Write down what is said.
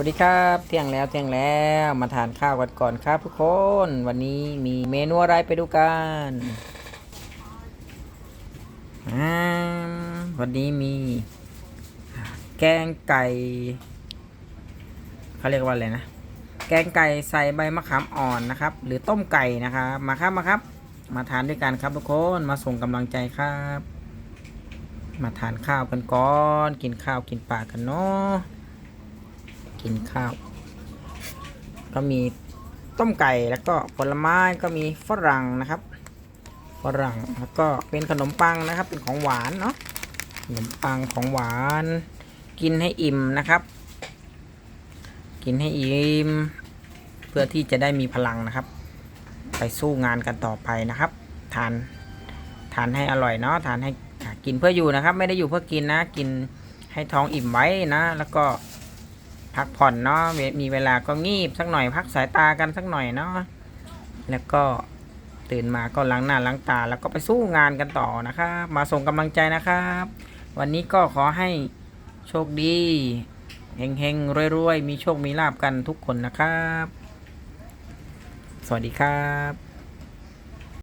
วัสดีครับเที่ยงแล้วเที่ยงแล้วมาทานข้าวกันก่อนครับทุกคน วันนี้มีเมนูอะไรไปดูกันวันนี้มี แกงไก่เขาเรียกว่าอะไรนะ แกงไก่ใส่ใบมะขามอ่อนนะครับ หรือต้มไก่นะครับมาครับมาครับ มาทานด้วยกันครับทุกคนมาส่งกำลังใจครับ มาทานข้าวกันก่อน กินข้าวกินปลากันเนาะ กินข้าว ก็มีต้มไก่แล้วก็ผลไม้ก็มีฝรั่งนะครับฝรั่งแล้วก็เป็นขนมปังนะครับ เป็นของหวานเนาะขนมปังของหวาน กินให้อิ่มนะครับ กินให้อิ่มเพื่อที่จะได้มีพลังนะครับ ไปสู้งานกันต่อไปนะครับ ทานทานให้อร่อยเนาะทานให้กินเพื่ออยู่นะครับ ไม่ได้อยู่เพื่อกินนะ กินให้ท้องอิ่มไว้นะ แล้วก็ พักผ่อนเนาะมีเวลาก็งีบสักหน่อยพักสายตากันสักหน่อยเนาะแล้วก็ตื่นมาก็ล้างหน้าล้างตา แล้วก็ไปสู้งานกันต่อนะครับมาส่งกำลังใจนะครับ วันนี้ก็ขอให้โชคดีเฮงๆรวยๆมีโชคมีลาบกันทุกคนนะครับ สวัสดีครับ